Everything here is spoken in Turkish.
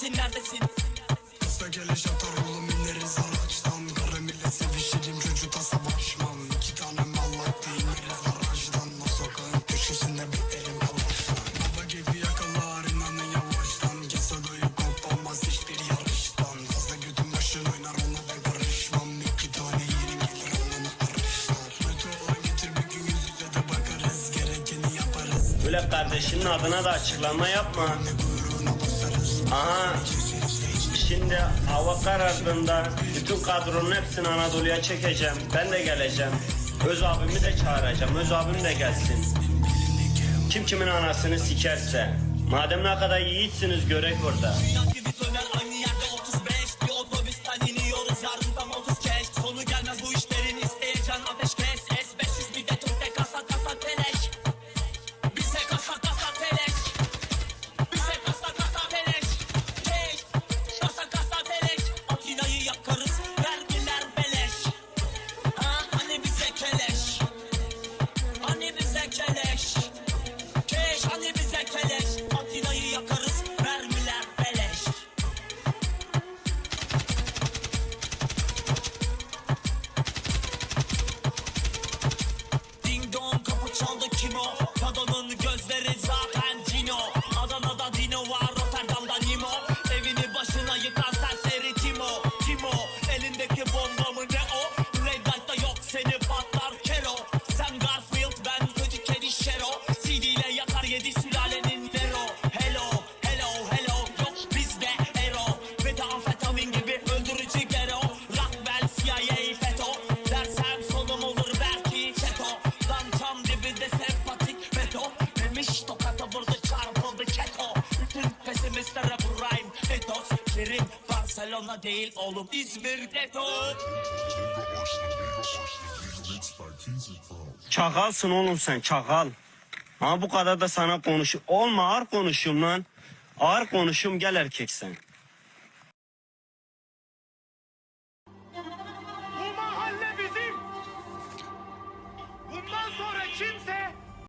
Kara keleş atar oğlum ineriz araçtan. Kara millet sevişirim çocukta savaşmam İki tane mallak ineriz garajdan O sokağın köşesinde beklerim kalaştan Baba gibi yakalar inanın yavaştan. Kese doyup kopamaz hiçbir yarıştan. Fazla götüm başın oynar ona ben karışmam. İki tane yerim gelir onunla karışlar Kötü olan getir bir gün yüz yüze de bakarız. Gerekeni yaparız. Böyle kardeşinin adına da açıklama yapma. Aha. Şimdi hava karardığında bütün kadronun hepsini Anadolu'ya çekeceğim. Ben de geleceğim. Öz abimi de çağıracağım. Öz abim de gelsin. Kim kimin anasını sikerse. Madem ne kadar yiğitsiniz görek orada. Barcelona değil oğlum İzmir Geto Çakalsın oğlum sen çakal. Ama bu kadar da sana konuş. Olma ağır konuşum lan. Ağır konuşum gel erkek sen.